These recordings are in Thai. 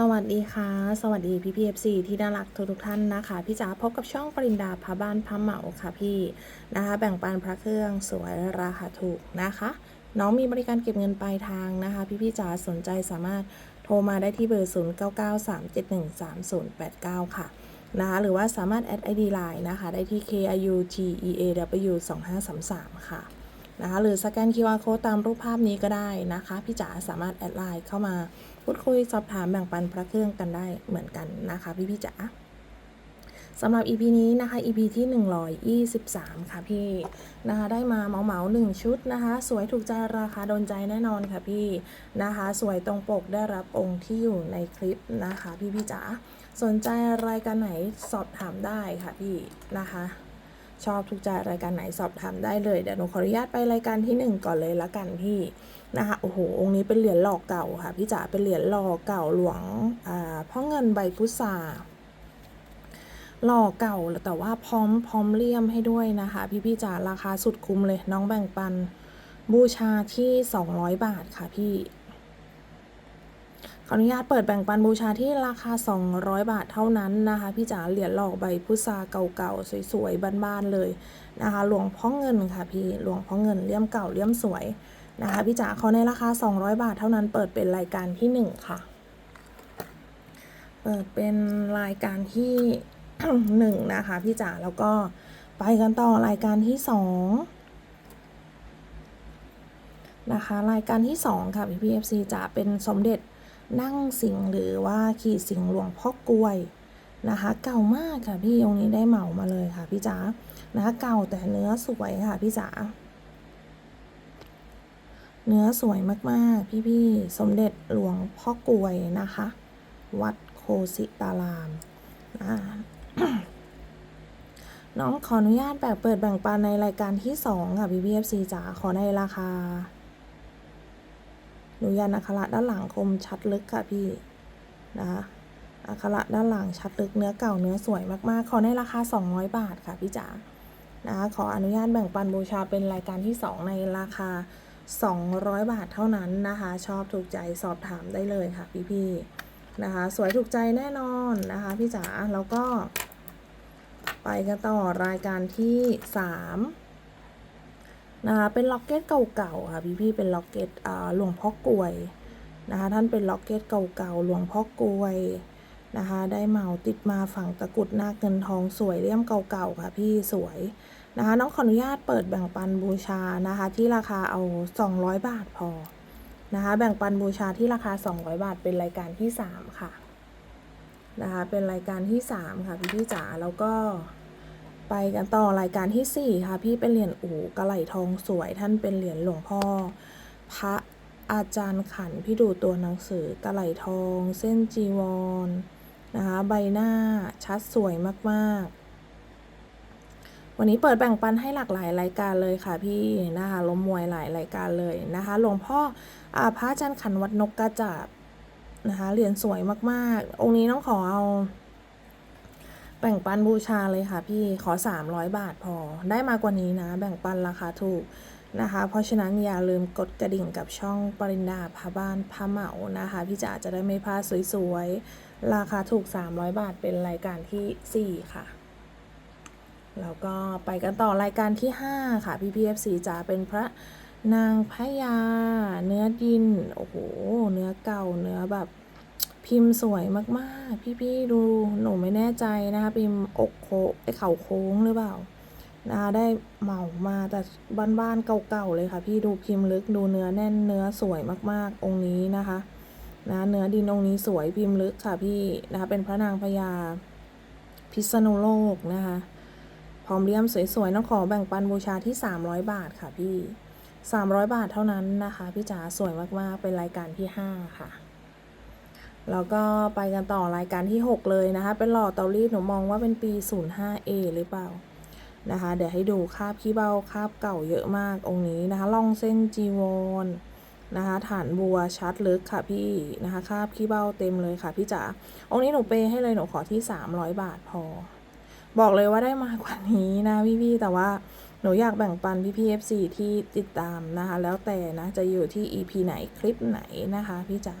สวัสดีค่ะ สวัสดีพี่พีเอฟซีที่น่ารักทุกทุกท่านนะคะ พี่จ๋าพบกับช่องปรินดาพระบ้านพะเหมาค่ะพี่นะคะ แบ่งปันพระเครื่องสวยราคาถูกนะคะ น้องมีบริการเก็บเงินปลายทางนะคะ พี่พี่จ๋าสนใจสามารถโทรมาได้ที่เบอร์ 0 9 9 3 7 1 3 0 8 9 ค่ะนะคะหรือว่าสามารถแอด ID Line นะคะ ได้ที่ KIUTEAW 2533ค่ะนะคะหรือสแกน QR Code ตามรูปภาพนี้ก็ได้นะคะ พี่จ๋าสามารถแอดไลน์เข้ามา พูดคุยสอบถามแบ่งปันพระเครื่องกันได้เหมือนกันนะคะพี่พี่จ๋าสำหรับ EP นี้นะคะ EP ที่ 123 ค่ะพี่นะคะ ได้มาเหมาเหมาหนึ่งชุดนะคะ สวยถูกใจราคาโดนใจแน่นอนค่ะพี่นะคะ สวยตรงปกได้รับองค์ที่อยู่ในคลิปนะคะ พี่พี่จ๋าสนใจรายการไหนสอบถามได้ค่ะพี่นะคะ ชอบทุกใจรายการไหนสอบถามได้เลยเดี๋ยวหนูขออนุญาตไปรายการที่หนึ่งก่อนเลยละกันพี่ นะคะโอ้โหองค์นี้เป็นเหรียญหล่อเก่าค่ะพี่จ๋าเป็นเหรียญหล่อเก่าหลวงอ่าพ่อเงินใบพุทาหล่อเก่าแต่ว่าพร้อมพร้อมเลี่ยมให้ด้วยนะคะ พี่พี่จ๋าราคาสุดคุ้มเลยน้องแบ่งปันบูชาที่ 200 บาทค่ะพี่ขออนุญาตเปิดแบ่งปันบูชาที่ราคา 200 บาทเท่านั้นนะคะพี่จ๋าเหรียญหลอกใบพุทราเก่าๆสวยๆบ้านๆเลยนะคะ หลวงพ่อเงินค่ะพี่หลวงพ่อเงินเลี่ยมเก่าเลี่ยมสวย นะคะพี่จ๋าเขาในราคา 200 บาทเท่านั้นเปิดเป็นรายการที่ 1 ค่ะ เปิดเป็นรายการที่ 1 นะคะพี่จ๋าแล้วก็ไปกันต่อรายการที่ 2 นะคะ รายการที่ 2 ค่ะพี่พีเอฟซีจะเป็นสมเด็จนั่งสิงหรือว่าขี่สิงหลวงพ่อกล้วยนะคะ เก่ามากค่ะพี่องค์นี้ได้เหมามาเลยค่ะพี่จ๋านะคะเก่าแต่เนื้อสวยค่ะพี่จ๋า เนื้อสวยมาก ๆ พี่ ๆ สมเด็จหลวงพ่อกวยนะคะ วัดโคสิตารามอ่าน้องขออนุญาตแบบเปิดแบ่งปันในรายการที่สองค่ะพี่พีเอฟซีจ๋าขอในราคาหนูยันอักขระด้านหลังคมชัดลึกค่ะพี่นะคะอักขระด้านหลังชัดลึกเนื้อเก่าเนื้อสวยมากๆ ขอในราคา 200 บาทค่ะพี่จ๋านะคะขออนุญาตแบ่งปันบูชาเป็นรายการที่ 2 ในราคา 200 บาทเท่านั้นนะคะ ชอบถูกใจสอบถามได้เลยค่ะพี่ๆนะคะ สวยถูกใจแน่นอนนะคะพี่จ๋าแล้วก็ ไปกันต่อรายการที่ 3 นะคะ เป็นล็อกเก็ตเก่าๆค่ะพี่ๆเป็นล็อกเก็ตอ่าหลวงพ่อกลวยนะคะ ท่านเป็นล็อกเก็ตเก่าๆหลวงพ่อกลวยนะคะ ได้เหมาติดมาฝั่งตะกรุดหน้าเงินทองสวยเลี่ยมเก่าๆค่ะพี่สวย นะคะน้องขออนุญาตเปิดแบ่งปันบูชานะคะ ที่ราคาเอา 200 บาทพอนะคะแบ่งปันบูชาที่ราคา 200 บาทเป็นรายการที่ 3 ค่ะนะคะเป็นรายการที่ 3 ค่ะพี่พี่จ๋าแล้วก็ไปกันต่อรายการที่ 4 ค่ะ พี่เป็นเหรียญอู่กระไหลทองสวยท่านเป็นเหรียญหลวงพ่อ พระอาจารย์ขันพี่ดูตัวหนังสือกระไหลทอง เส้นจีวรนะคะใบหน้าชัดสวยมากๆ วันนี้เปิดแบ่งปันให้หลากหลายรายการเลยค่ะพี่นะคะล้มมวยหลายรายการเลยนะคะหลวงพ่ออาพระอาจารย์ขันวัดนกกระจาบนะคะเหรียญสวยมากๆ องค์นี้น้องขอเอา แบ่งปันบูชาเลยค่ะ พี่ขอ 300 บาทพอ ได้มากกว่านี้นะ แบ่งปันราคาถูกนะคะ เพราะฉะนั้นอย่าลืมกดกระดิ่งกับช่องปรินดาพาบ้านพาเหมานะคะ พี่จ๋าจะได้ไม่พลาดสวยๆ ราคาถูก 300 บาทเป็นรายการทีสี่4 ค่ะ แล้วก็ไปกันต่อรายการที่ 5 ค่ะพี่พีเอฟซีจ๋าเป็นพระนางพญาเนื้อดิน โอ้โห เนื้อเก่าเนื้อแบบพิมพ์สวยมากๆ พี่ๆดูหนูไม่แน่ใจนะคะพิมพ์อกโคไอเข่าโค้งหรือเปล่านะคะได้เหมามาแต่บ้านๆเก่าๆเลยค่ะพี่ดูพิมพ์ลึกดูเนื้อแน่นเนื้อสวยมากๆองค์นี้นะคะนะเนื้อดินองค์นี้สวยพิมพ์ลึกค่ะพี่นะคะเป็นพระนางพญาพิษณุโลกนะคะ พร้อมเลี่ยมสวยๆน้องขอแบ่งปันบูชาที่ 300 บาทค่ะพี่ 300 บาทเท่านั้นนะคะ พี่จ๋าสวยมากๆ เป็นรายการที่ 5 ค่ะ แล้วก็ไปกันต่อรายการที่ 6 เลยนะคะ เป็นหล่อเตารีดหนูมองว่าเป็นปี 05A หรือเปล่านะคะ เดี๋ยวให้ดูคาบขี้เบ้าคาบเก่าเยอะมากองค์นี้นะคะล่องเส้นจีวรนะคะ ฐานบัวชัดลึกค่ะพี่นะคะคาบขี้เบ้าเต็มเลยค่ะพี่จ๋าองค์นี้หนูเปย์ให้เลยหนูขอที่ 300 บาทพอ บอกเลยว่าได้มากกว่านี้นะพี่ๆแต่ว่าหนูอยากแบ่งปันพี่ๆ FC ที่ติดตามนะคะ แล้วแต่นะจะอยู่ที่ EP ไหนคลิปไหนนะคะพี่จ๋า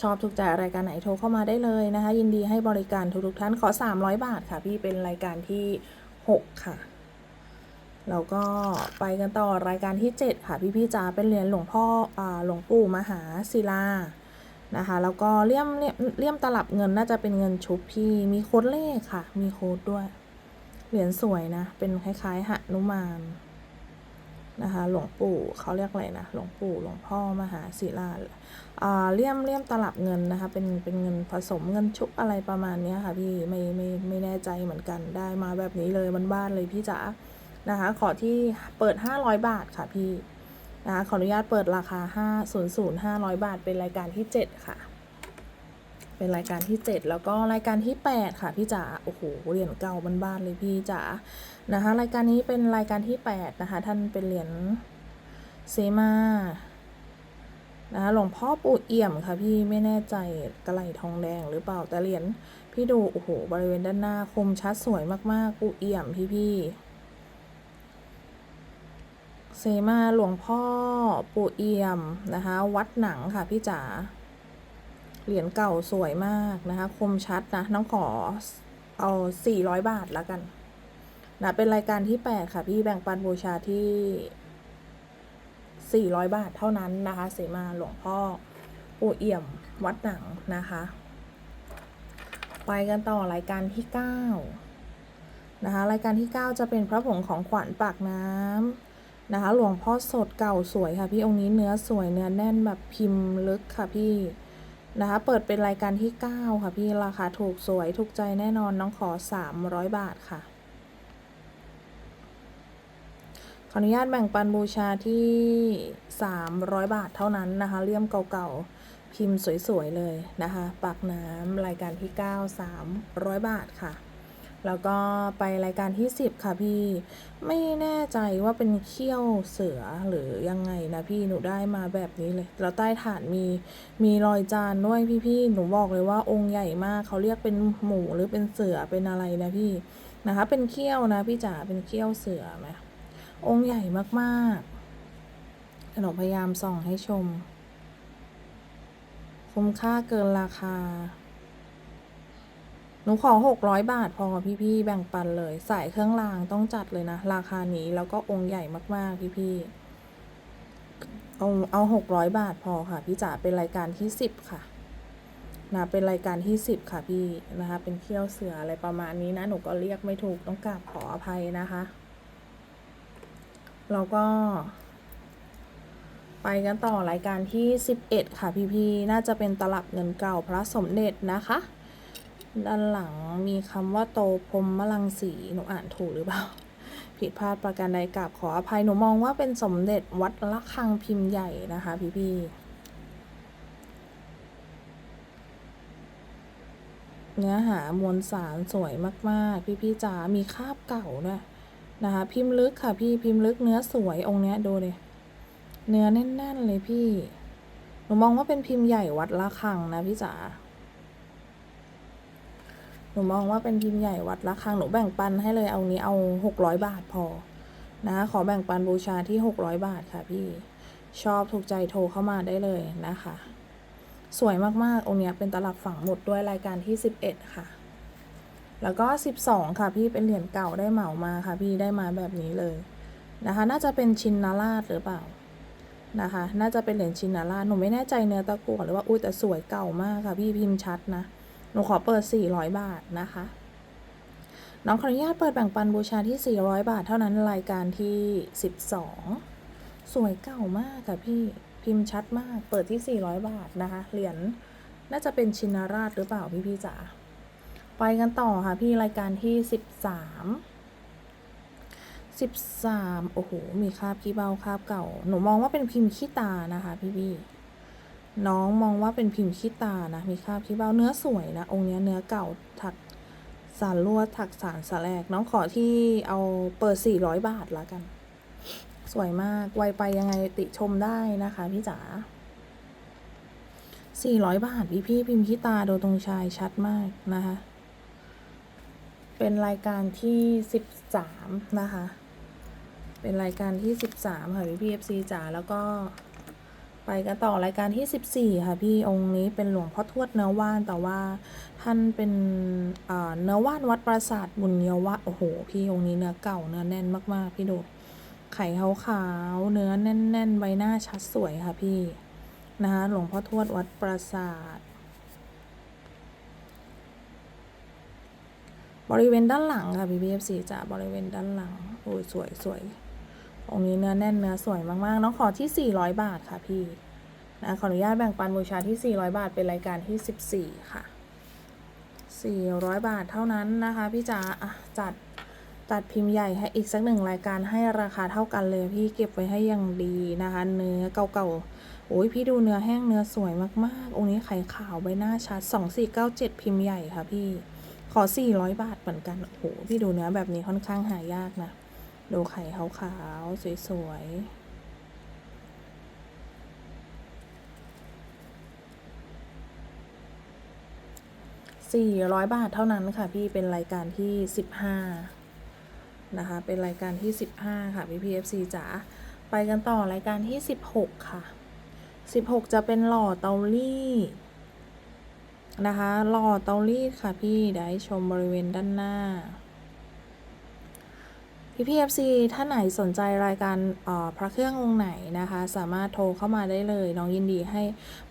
ชอบถูกใจรายการไหนโทรเข้ามาได้เลยนะคะ ยินดีให้บริการทุกๆท่านขอ 300 บาทค่ะ พี่เป็นรายการที่ 6 ค่ะแล้วก็ไปกันต่อรายการที่ 7 ค่ะ พี่พี่ๆจ๋าเป็นเหรียญหลวงพ่ออหลวงปู่มหาศิลา นะคะ แล้วก็เลี่ยมเลี่ยมเลี่ยมตลับเงินน่าจะเป็นเงินชุบพี่ มีโค้ดเลขค่ะ มีโค้ดด้วย เหรียญสวยนะ เป็นคล้ายๆหนุมานนะคะ หลวงปู่เขาเรียกอะไรนะ หลวงปู่ หลวงพ่อมหาศิลาอ่าเลี่ยมเลี่ยมตลับเงินนะคะ เป็นเป็นเงินผสมเงินชุบอะไรประมาณนี้ค่ะพี่ ไม่ไม่ไม่แน่ใจเหมือนกัน ได้มาแบบนี้เลยบ้านๆเลยพี่จ๋านะคะ ขอที่เปิด 500 บาทค่ะพี่ นะคะขออนุญาตเปิดราคา 5 0 0 500 บาท เป็นรายการที่ 7 ค่ะ เป็นรายการที่ 7 แล้วก็รายการที่ 8 ค่ะ พี่จ๋า โอ้โห เหรียญเก่าบ้านๆเลยพี่จ๋า นะคะ รายการนี้เป็นรายการที่ 8 นะคะ ท่านเป็นเหรียญเซมานะคะหลวงพ่อปู่เอี่ยมค่ะพี่ไม่แน่ใจกระไหลทองแดงหรือเปล่าแต่เหรียญพี่ดูโอ้โหบริเวณด้านหน้าคมชัดสวยมากๆปู่เอี่ยมพี่พี่ เซมาหลวงพ่อปู่เอี่ยมนะคะ วัดหนังค่ะพี่จ๋าเหรียญเก่าสวยมากนะคะ คมชัดนะ น้องขอเอา400บาทแล้วกันนะเป็นรายการที่8ค่ะ พี่แบ่งปันบูชาที่400บาทเท่านั้นนะคะ เสมาหลวงพ่อปู่เอี่ยมวัดหนังนะคะ ไปกันต่อรายการที่9นะคะ รายการที่9จะเป็นพระผงของขวัญปากน้ำ นะคะ หลวงพ่อสดเก่าสวยค่ะพี่องค์นี้เนื้อสวยเนื้อแน่นแบบพิมพ์ลึกค่ะพี่นะคะ เปิดเป็นรายการที่ 9 ค่ะพี่ราคาถูกสวยถูกใจแน่นอนน้องขอ 300 บาทค่ะ ขออนุญาตแบ่งปันบูชาที่ 300 บาทเท่านั้นนะคะ เลี่ยมเก่าๆ พิมพ์สวยๆเลยนะคะ ปากน้ำรายการที่ 9 300 บาทค่ะ แล้วก็ไปรายการที่ 10 ค่ะพี่ ไม่แน่ใจว่าเป็นเขี้ยวเสือหรือยังไงนะพี่หนูได้มาแบบนี้เลย แล้วใต้ฐานมีมีรอยจานด้วยพี่ๆหนูบอกเลยว่าองค์ใหญ่มากเขาเรียกเป็นหมูหรือเป็นเสือเป็นอะไรนะพี่นะคะ เป็นเขี้ยวนะพี่จ๋าเป็นเขี้ยวเสือไหมองค์ใหญ่มากๆหนูพยายามส่องให้ชม คุ้มค่าเกินราคา หนูขอหกร้อยบาทพอพี่ๆแบ่งปันเลยสายเครื่องรางต้องจัดเลยนะ ราคานี้แล้วก็องค์ใหญ่มากๆพี่ๆเอาเอาหกร้อยบาทพอค่ะ พี่จ๋าเป็นรายการที่สิบค่ะนะเป็นรายการที่สิบค่ะพี่นะคะ เป็นเขี้ยวเสืออะไรประมาณนี้นะ หนูก็เรียกไม่ถูกต้องกราบขออภัยนะคะแล้วก็ ไปกันต่อรายการที่สิบเอ็ดค่ะพี่ๆน่าจะเป็นตลับเงินเก่าพระสมเด็จนะคะ ด้านหลังมีคำว่าโตพรมมลังสีหนูอ่านถูกหรือเปล่า ผิดพลาดประการใดกราบขออภัยหนูมองว่าเป็นสมเด็จวัดละคังพิมพ์ใหญ่นะคะ พี่พี่ๆเนื้อหามวลสารสวยมาก ๆ พี่พี่ๆจ๋ามีคาบเก่าด้วยนะคะ พิมพ์ลึกค่ะพี่พิมพ์ลึกเนื้อสวยองค์เนี้ยดูเลยเนื้อแน่น ๆ เลยพี่ หนูมองว่าเป็นพิมพ์ใหญ่วัดละคังนะพี่จ๋า นูมองว่าเป็นพิมพ์ใหญ่วัดละครังหนูแบ่งปันให้เลยเอานี้เอาหกร้อยบาทพอนะขอแบ่งปันบูชาที่หกร้อยบาทค่ะพี่ชอบถูกใจโทรเข้ามาได้เลยนะคะ สวยมากๆ องค์นี้เป็นตลับฝังหมดด้วยรายการที่สิบเอ็ดค่ะ แล้วก็สิบสองค่ะพี่เป็นเหรียญเก่าได้เหมามาค่ะพี่ได้มาแบบนี้เลยนะคะ น่าจะเป็นชินนาราชหรือเปล่านะคะ น่าจะเป็นเหรียญชินนาราชหนูไม่แน่ใจเนื้อตะกั่วหรือว่าอุ้ยแต่สวยเก่ามากค่ะพี่พิมพ์ชัดนะ หนูขอเปิด 400 บาทนะคะน้องขออนุญาตเปิดแบ่งปันบูชาที่ 400 บาทเท่านั้นรายการที่ 12 สวยเก่ามากค่ะพี่พิมพ์ชัดมากเปิดที่ 400 บาทนะคะเหรียญน่าจะเป็นชินาราชหรือเปล่าพี่พี่จ๋าไปกันต่อค่ะพี่รายการที่ 13 13 โอ้โห มีคราบขี้เบ้าคราบเก่า หนูมองว่าเป็นพิมพ์ขี้ตานะคะ พี่พี่ น้องมองว่าเป็นพิมพ์ขี้ตานะ มีคราบขี้เบ้าเนื้อสวยนะ องค์นี้เนื้อเก่าถักสารลวดถักสารสแลกน้องขอที่เอาเปิด400บาทละกัน สวยมากไวไปยังไงติชมได้นะคะพี่จ๋า400บาทพี่พี่พิมพ์ขี้ตาโดยตรงชายชัดมากนะคะ เป็นรายการที่13นะคะ เป็นรายการที่13ค่ะพี่พี่ FC จ๋าแล้วก็ ไปกันต่อรายการที่ 14 ค่ะพี่องค์นี้เป็นหลวงพ่อทวดเนื้อว่านแต่ว่าท่านเป็นเนื้อว่านวัดปราสาทบุญเนื้อว่านโอ้โห พี่องค์นี้เนื้อเก่าเนื้อแน่นมากๆ พี่ดูไข่ขาวๆเนื้อแน่นๆใบหน้าชัดสวยค่ะพี่นะคะหลวงพ่อทวดวัดปราสาทบริเวณด้านหลังค่ะพี่พีเอฟซีจะบริเวณด้านหลังโอ้ยสวยสวย องค์นี้เนื้อแน่นเนื้อสวยมากๆ น้องขอที่ 400 บาทค่ะพี่นะขออนุญาตแบ่งปันบูชาที่ 400 บาทเป็นรายการที่ 14 ค่ะ 400 บาทเท่านั้นนะคะ พี่จ๋าจัดจัดพิมพ์ใหญ่ให้อีกสักหนึ่งรายการให้ราคาเท่ากันเลยพี่เก็บไว้ให้อย่างดีนะคะ เนื้อเก่าๆโอ้ยพี่ดูเนื้อแห้งเนื้อสวยมากๆ องค์นี้ไข่ขาวใบหน้าชัด2497 พิมพ์ใหญ่ค่ะพี่ขอ 400 บาทเหมือนกันโอ้โหพี่ดูเนื้อแบบนี้ค่อนข้างหายากนะ ดูไข่ขาวๆ สวยๆ400บาทเท่านั้นค่ะพี่เป็นรายการที่15นะคะ เป็นรายการที่15ค่ะพี่พีเอฟซีจ๋าไปกันต่อรายการที่16ค่ะ16จะเป็นหล่อเตาลี่นะคะ หล่อเตารีดค่ะพี่เดี๋ยวให้ชมบริเวณด้านหน้า พี่พีเอฟซีท่านไหนสนใจรายการอ่อพระเครื่ององค์ไหนนะคะ สามารถโทรเข้ามาได้เลย น้องยินดีให้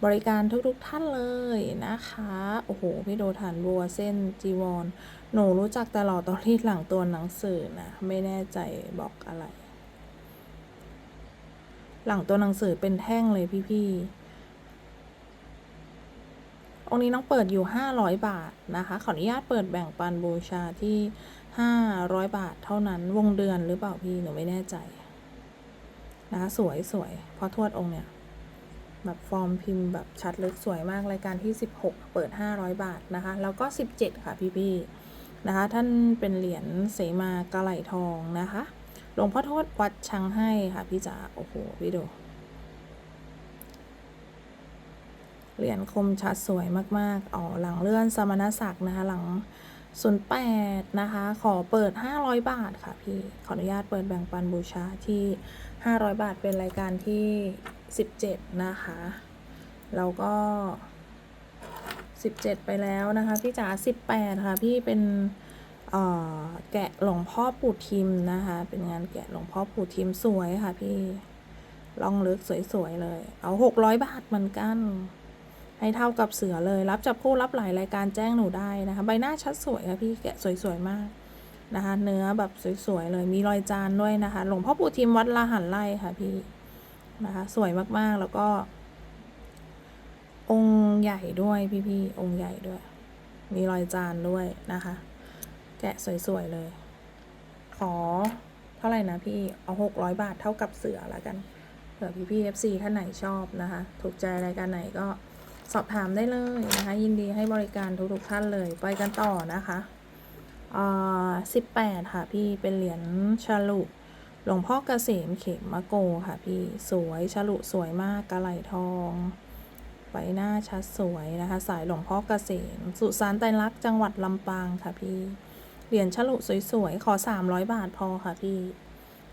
บริการทุกๆท่านเลยนะคะ โอ้โห พี่โดฐานบัวเส้นจีวร หนูรู้จักแต่หล่อเตารีดหลังตัวหนังสือนะ ไม่แน่ใจบอกอะไร หลังตัวหนังสือเป็นแท่งเลยพี่ๆองค์นี้น้องเปิดอยู่ 500 บาทนะคะ ขออนุญาตเปิดแบ่งปันบูชาที่ 500 บาทเท่านั้นวงเดือนหรือเปล่าพี่หนูไม่แน่ใจนะคะสวยสวยเพราะทวดองค์เนี่ยแบบฟอร์มพิมพ์แบบชัดลึกสวยมากรายการที่ 16 เปิด 500 บาทนะคะ แล้วก็ 17 ค่ะพี่พี่ๆนะคะ ท่านเป็นเหรียญเสมากระไหลทองนะคะหลวงพ่อทวดวัดชังให้ค่ะพี่จ๋าโอ้โหพี่ดูเหรียญคมชัดสวยมากๆอ๋อหลังเลื่อนสมณศักดิ์นะคะหลัง 08 นะคะ ขอเปิด 500 บาทค่ะพี่ ขออนุญาตเปิดแบ่งปันบูชาที่ 500 บาทเป็นรายการที่ 17 นะคะ แล้วก็ 17 ไปแล้วนะคะ พี่จ๋า18 ค่ะ พี่เป็นแกะหลวงพ่อปู่ทิมนะคะ เป็นงานแกะหลวงพ่อปู่ทิมสวยค่ะพี่ลองลึกสวยๆเลย เอา 600 บาทเหมือนกัน ให้เท่ากับเสือเลย รับจับคู่รับหลายรายการแจ้งหนูได้นะคะ ใบหน้าชัดสวยค่ะพี่แกะสวยๆมากนะคะ เนื้อแบบสวยๆเลย มีรอยจานด้วยนะคะ หลวงพ่อปู่ทิมวัดลาหันไล่ค่ะพี่นะคะ สวยมากๆแล้วก็ องค์ใหญ่ด้วยพี่ๆองค์ใหญ่ด้วย มีรอยจานด้วยนะคะ แกะสวยๆเลย ขอเท่าไหร่นะพี่เอาหกร้อยบาทเท่ากับเสือแล้วกันเผื่อพี่ๆ FC ท่านไหนชอบนะคะ ถูกใจรายการไหนก็ สอบถามได้เลยนะคะ ยินดีให้บริการทุกๆท่านเลย ไปกันต่อนะคะอ่าสิบแปดค่ะพี่เป็นเหรียญฉลุหลวงพ่อเกษมเขมมะโกค่ะพี่สวยฉลุสวยมากกระไหลทองใบหน้าชัดสวยนะคะ สายหลวงพ่อเกษม สุสานไตรลักษณ์จังหวัดลำปางค่ะพี่เหรียญฉลุสวยๆ ขอ 300 บาทพอค่ะพี่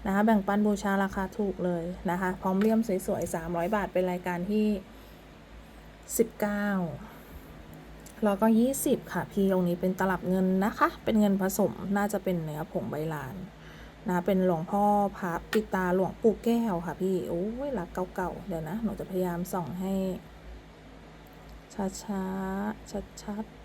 นะคะแบ่งปันบูชาราคาถูกเลยนะคะ พร้อมเลี่ยมสวยๆ 300 บาทเป็นรายการที่ 19 แล้วก็ 20 ค่ะพี่องนี้เป็นตลับเงินนะคะ เป็นเงินผสมน่าจะเป็นเนื้อผงใบลานนะเป็นหลวงพ่อพระปิตาหลวงปู่แก้วค่ะพี่โอ้ยหลักเก่าๆเดี๋ยวนะ หนูจะพยายามส่องให้ ช้าๆชัดๆ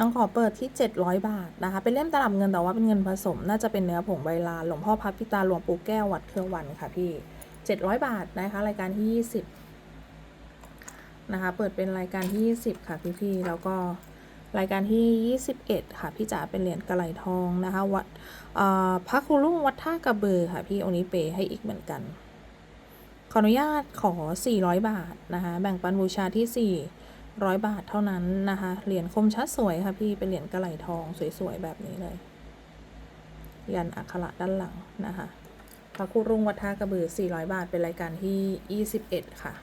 น้องขอเปิดที่ 700 บาทนะคะเป็นเล่มตลับเงินแต่ว่าเป็นเงินผสม น่าจะเป็นเนื้อผงใบลานหลวงพ่อพับพิตาหลวงปู่แก้ววัดเครือวันค่ะพี่ 700 บาทนะคะรายการที่ 20นะคะเปิดเป็นรายการที่ 20 ค่ะพี่ๆแล้วก็รายการที่ 21 ค่ะพี่จ๋าเป็นเหรียญกระไหลทองนะคะวัดอ่อพระครูลุ่งวัดท่ากระเบือค่ะพี่องค์นี้เปย์ให้อีกเหมือนกัน ขออนุญาตขอ 400 บาทนะคะแบ่งปันบูชาที่ 400บาทเท่านั้นนะคะ เหรียญคมชัดสวยค่ะพี่ เป็นเหรียญกระไหลทองสวยๆแบบนี้เลย ยันอักขระด้านหลังนะคะพระครูรุ่งวัดท่ากระบือ 400 บาท เป็นรายการที่ 21 ค่ะ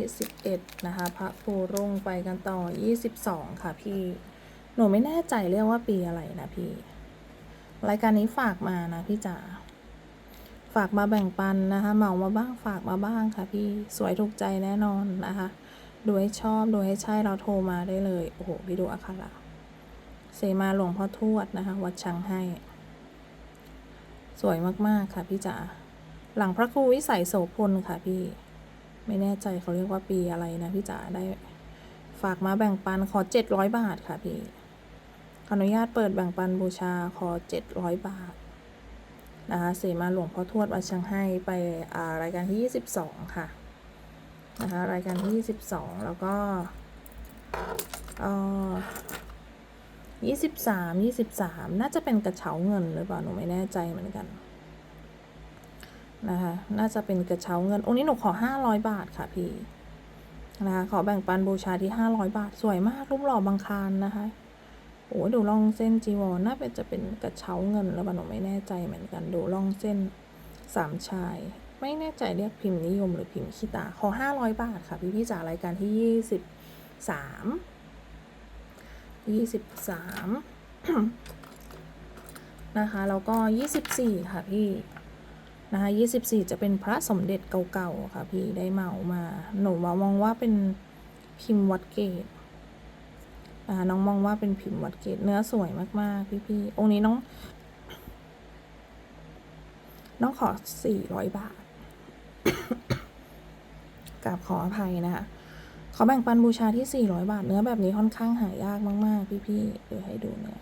21 นะคะ พระครูรุ่งไปกันต่อ 22 ค่ะพี่ หนูไม่แน่ใจเรียกว่าปีอะไรนะพี่ รายการนี้ฝากมานะพี่จ๋าากมาแบ่งปันนะคะเหมามาบ้างฝากมาบ้างค่ะพี่สวยถูกใจแน่นอนนะคะดูให้ชอบดูให้ใช่เราโทรมาได้เลย โอ้โหพี่ดูอัคาระเสมาหลวงพ่อทวดนะคะ วัดชังให้ สวยมากๆค่ะพี่จ๋าหลังพระครูวิสัยโสพลค่ะพี่ ไม่แน่ใจเขาเรียกว่าปีอะไรนะพี่จ๋าได้ ฝากมาแบ่งปันขอเจ็ดร้อยบาทค่ะพี่ขออนุญาตเปิดแบ่งปันบูชาขอเจ็ดร้อยบาท นะคะเสมาหลวงพ่อทวดวัดเชียงให้ไปรายการที่ 22 ค่ะนะคะรายการที่ 22 แล้วก็เอ่อ23 23น่าจะเป็นกระเช้าเงินหรือเปล่าหนูไม่แน่ใจเหมือนกันนะคะน่าจะเป็นกระเช้าเงินองค์นี้หนูขอ500บาทค่ะพี่นะคะขอแบ่งปันบูชาที่500บาทสวยมากรูปหล่อบางคารนะคะ โอ้ดูล่องเส้นจีวรน่าเป็นจะเป็นกระเช้าเงินแล้วป่ะหนูไม่แน่ใจเหมือนกันดูล่องเส้นสามชาย ไม่แน่ใจเรียกพิมพ์นิยมหรือพิมพ์ขี้ตาขอห้าร้อยบาทค่ะพี่พี่จ๋ารายการที่ยี่สิบสามยี่สิบสามนะคะแล้วก็ยี่สิบสี่ค่ะพี่นะคะยี่สิบสี่จะเป็นพระสมเด็จเก่าๆค่ะพี่ได้เหมามาหนูมองว่าเป็นพิมพ์วัดเกต น้องมองว่าเป็นพิมพ์วัดเกตเนื้อสวยมากๆ พี่ๆองค์นี้น้อง น้องขอสี่ร้อยบาทกราบขออภัยนะคะขอแบ่งปันบูชาที่สี่ร้อยบาท เนื้อแบบนี้ค่อนข้างหายากมาก ๆ พี่ๆเดี๋ยวให้ดูเนื้อ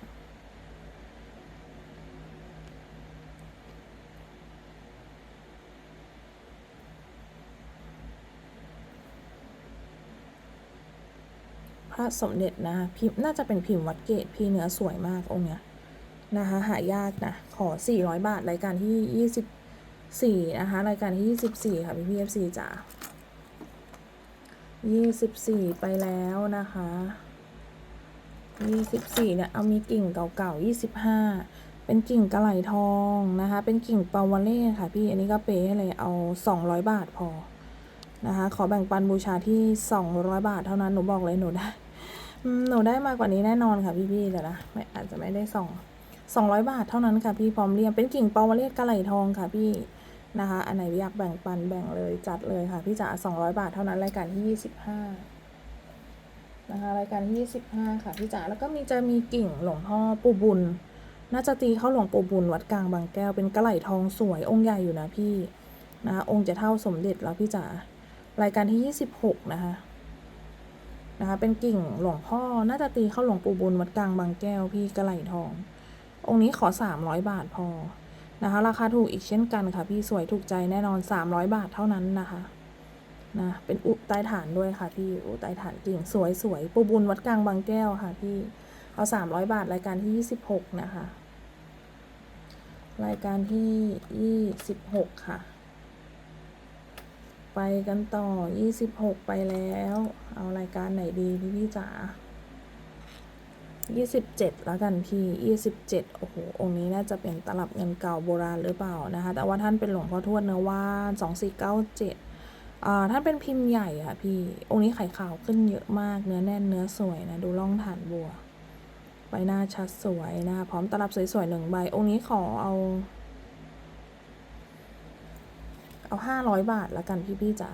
ระสมเด็จนะพิมพ์น่าจะเป็นพิมพ์วัดเกตพี่เนื้อสวยมากองค์เนี้ยนะคะหายากนะ ขอ 400 บาท รายการที่ 24 นะคะ รายการที่ 24 ค่ะ พี่พี่ FC จ๋า24 ไปแล้วนะคะ24เนี่ยเอามีกิ่งเก่าๆ25 เป็นกิ่งกระไหลทองนะคะ เป็นกิ่งปาวาเล่ค่ะพี่ อันนี้ก็เปย์ให้เลยเอา 200 บาทพอนะคะ ขอแบ่งปันบูชาที่ 200 บาทเท่านั้น หนูบอกเลยหนูได้ หนูได้มากกว่านี้แน่นอนค่ะพี่ๆเดี๋ยวนะไม่อาจจะไม่ได้สองสองร้อยบาทเท่านั้นค่ะพี่พร้อมเรียงเป็นกิ่งเปาวาเลียดกระไหลทองค่ะพี่นะคะ อันไหนอยากแบ่งปันแบ่งเลยจัดเลยค่ะ พี่จ๋าสองร้อยบาทเท่านั้นรายการที่ยี่สิบห้านะคะรายการที่ยี่สิบห้าค่ะพี่จ๋าแล้วก็มีจะมีกิ่งหลวงพ่อปู่บุญ น่าจะตีเข้าหลวงปู่บุญวัดกลางบางแก้วเป็นกระไหลทองสวยองค์ใหญ่อยู่นะพี่นะคะองค์จะเท่าสมเด็จแล้วพี่จ๋ารายการที่ยี่สิบหกนะคะ นะคะ เป็นกิ่งหลวงพ่อ น่าจะตีเข้าหลวงปู่บุญวัดกลางบางแก้วพี่กระไหลทอง องค์นี้ขอ 300 บาทพอนะคะ ราคาถูกอีกเช่นกันค่ะ พี่สวยถูกใจแน่นอน 300 บาทเท่านั้นนะคะนะเป็นอุใต้ฐานด้วยค่ะพี่อุใต้ฐานกิ่งสวยสวยปู่บุญวัดกลางบางแก้วค่ะพี่เอา 300 บาทรายการที่ 26 นะคะ รายการที่ 26 ค่ะ ไปกันต่อ 26 ไปแล้ว เอารายการไหนดีพี่พี่จ๋า27 แล้วกันพี่ 27 โอ้โห องค์นี้น่าจะเป็นตลับเงินเก่าโบราณหรือเปล่านะคะ แต่ว่าท่านเป็นหลวงพ่อทวดเนื้อว่า 2497อ่าท่านเป็นพิมพ์ใหญ่ค่ะพี่ องค์นี้ไข่ขาวขึ้นเยอะมาก เนื้อแน่นเนื้อสวยนะ ดูล่องฐานบัว ใบหน้าชัดสวยนะคะ พร้อมตลับสวยๆหนึ่งใบ องค์นี้ขอเอา เอาห้าร้อยบาทแล้วกันพี่พี่ๆจ๋า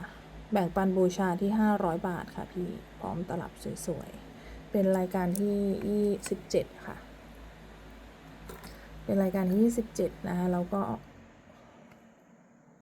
แบ่งปันบูชาที่ห้าร้อยบาทค่ะพี่พร้อมตลับสวยๆ เป็นรายการที่ยี่สิบเจ็ดค่ะ เป็นรายการที่ยี่สิบเจ็ดนะคะแล้วก็